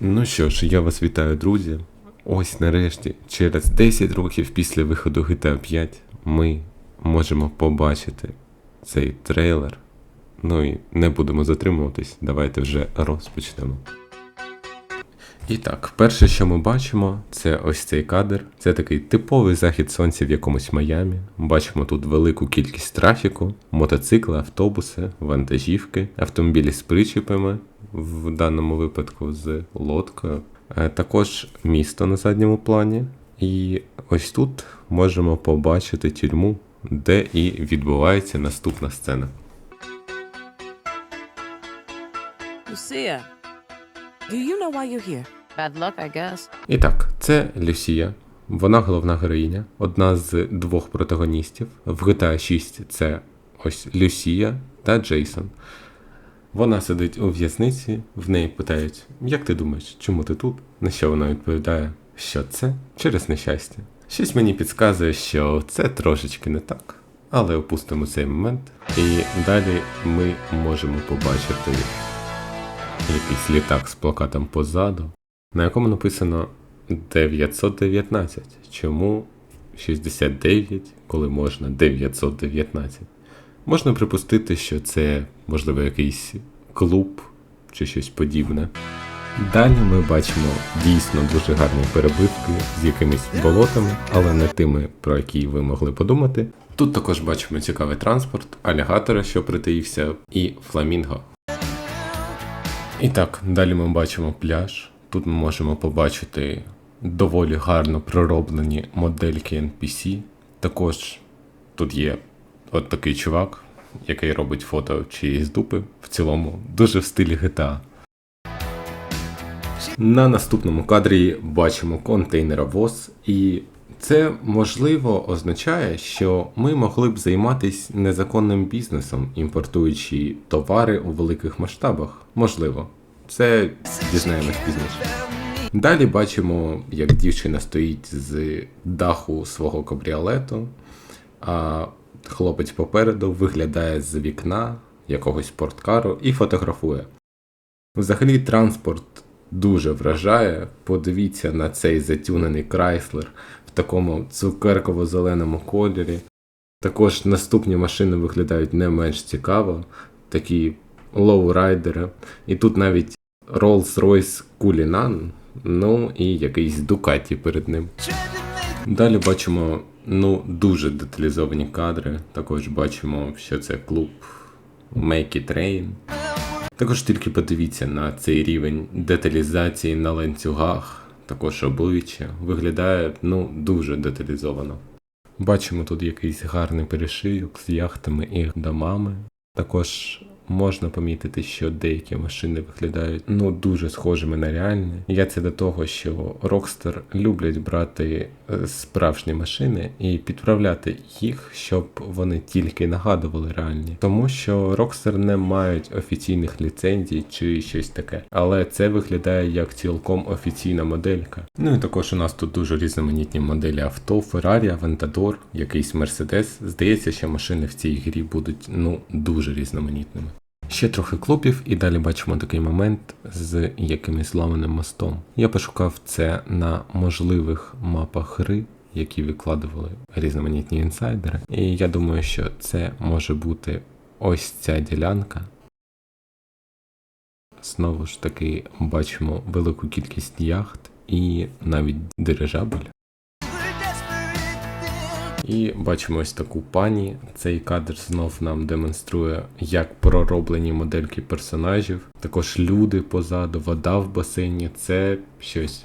Ну що ж, я вас вітаю, друзі. Ось нарешті, через 10 років після виходу GTA 5 ми можемо побачити цей трейлер. Ну і не будемо затримуватись, давайте вже розпочнемо. І так, перше, що ми бачимо, це ось цей кадр. Це такий типовий захід сонця в якомусь Майамі. Бачимо тут велику кількість трафіку, мотоцикли, автобуси, вантажівки, автомобілі з причіпами, в даному випадку з лодкою. Е, Також місто на задньому плані. І ось тут можемо побачити тюрму, де і відбувається наступна сцена. Lucia, do you know why you're here? Bad luck, I guess. І так, це Люсія. Вона головна героїня, одна з двох протагоністів. В GTA 6 це ось Люсія та Джейсон. Вона сидить у в'язниці, в неї питають: Як ти думаєш, чому ти тут? На що вона відповідає, що це через нещастя. Щось мені підказує, що це трошечки не так. Але опустимо цей момент. І далі ми можемо побачити якийсь літак з плакатом позаду, на якому написано 919. Чому 69, коли можна 919? Можна припустити, що це, можливо, якийсь клуб чи щось подібне. Далі ми бачимо дійсно дуже гарні перебивки з якимись болотами, але не тими, про які ви могли подумати. Тут також бачимо цікавий транспорт, алігатора, що притаївся, і фламінго. І так, далі ми бачимо пляж. Тут ми можемо побачити доволі гарно пророблені модельки NPC. Також тут є от такий чувак, який робить фото чиїсь дупи. В цілому дуже в стилі GTA. На наступному кадрі бачимо контейнеровоз, і це можливо означає, що ми могли б займатися незаконним бізнесом, імпортуючи товари у великих масштабах. Можливо, це дізнаємось пізніше. Далі бачимо, як дівчина стоїть з даху свого кабріолету, а хлопець попереду виглядає з вікна якогось спорткару і фотографує. Взагалі, транспорт дуже вражає. Подивіться на цей затюнений Крайслер в такому цукерково-зеленому кольорі. Також наступні машини виглядають не менш цікаво, такі лоурайдери. І тут навіть Rolls-Royce Cullinan, ну і якийсь Ducati перед ним. Далі бачимо ну, дуже деталізовані кадри. Також бачимо, що це клуб Make It Rain. Також тільки подивіться на цей рівень деталізації на ланцюгах, також обличчя. Виглядає ну, дуже деталізовано. Бачимо тут якийсь гарний перешийок з яхтами і домами. Також можна помітити, що деякі машини виглядають ну дуже схожими на реальні. Я це до того, що Rockstar люблять брати е, справжні машини і підправляти їх, щоб вони тільки нагадували реальні, тому що Rockstar не мають офіційних ліцензій чи щось таке. Але це виглядає як цілком офіційна моделька. Ну і також у нас тут дуже різноманітні моделі авто, Ferrari, Aventador, якийсь Mercedes. Здається, що машини в цій грі будуть ну дуже різноманітними. Ще трохи клопів, і далі бачимо такий момент з якимось зламаним мостом. Я пошукав це на можливих мапах гри, які викладували різноманітні інсайдери. І я думаю, що це може бути ось ця ділянка. Знову ж таки бачимо велику кількість яхт і навіть дирижабель. І бачимо ось таку пані. Цей кадр знов нам демонструє, як пророблені модельки персонажів. Також люди позаду, вода в басейні це щось.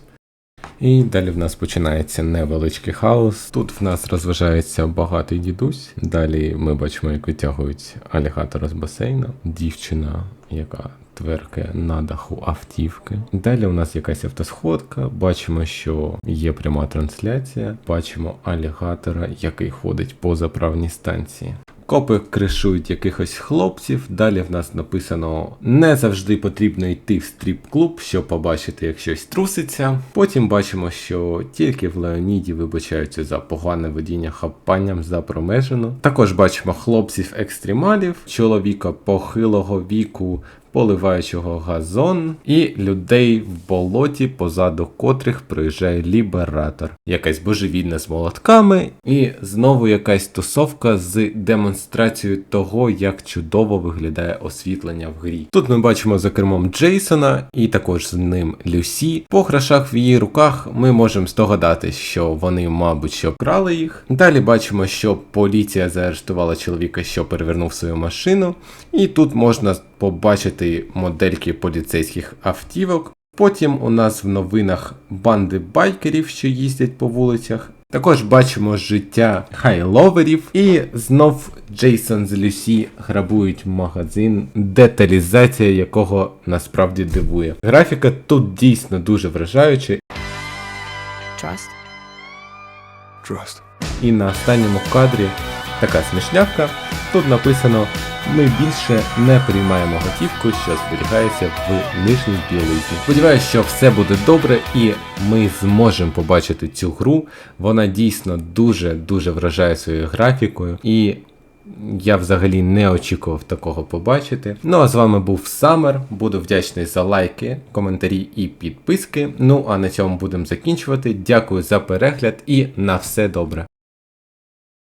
І далі в нас починається невеличкий хаос. Тут в нас розважається багатий дідусь. Далі ми бачимо, як витягують алігатора з басейну, дівчина, яка тверке на даху автівки. Далі у нас якась автосходка. Бачимо, що є пряма трансляція. Бачимо алігатора, який ходить по заправній станції. Копи кришують якихось хлопців. Далі в нас написано: не завжди потрібно йти в стріп-клуб, щоб побачити, як щось труситься. Потім бачимо, що тільки в Леоніді вибачаються за погане водіння хапанням за промежину. Також бачимо хлопців екстремалів, чоловіка похилого віку. Поливаючого газон, і людей в болоті, позаду котрих приїжджає лібератор. Якась божевільна з молотками, і знову якась тусовка з демонстрацією того, як чудово виглядає освітлення в грі. Тут ми бачимо за кермом Джейсона і також з ним Люсі. По грошах в її руках ми можемо здогадатись, що вони, мабуть, що крали їх. Далі бачимо, що поліція заарештувала чоловіка, що перевернув свою машину, і тут можна побачити модельки поліцейських автівок. Потім у нас в новинах банди байкерів, що їздять по вулицях. Також бачимо життя хайловерів, і знов Джейсон з Люсі грабують магазин, деталізація якого насправді дивує. Графіка тут дійсно дуже вражаюча, Trust? Trust. і на останньому кадрі така смішнявка. Тут написано: ми більше не приймаємо готівку, що зберігається в нижній білизні. Сподіваюсь, що все буде добре, і ми зможемо побачити цю гру. Вона дійсно дуже дуже вражає своєю графікою. І я взагалі не очікував такого побачити. Ну а з вами був Самер. Буду вдячний за лайки, коментарі і підписки. Ну а на цьому будемо закінчувати. Дякую за перегляд і на все добре.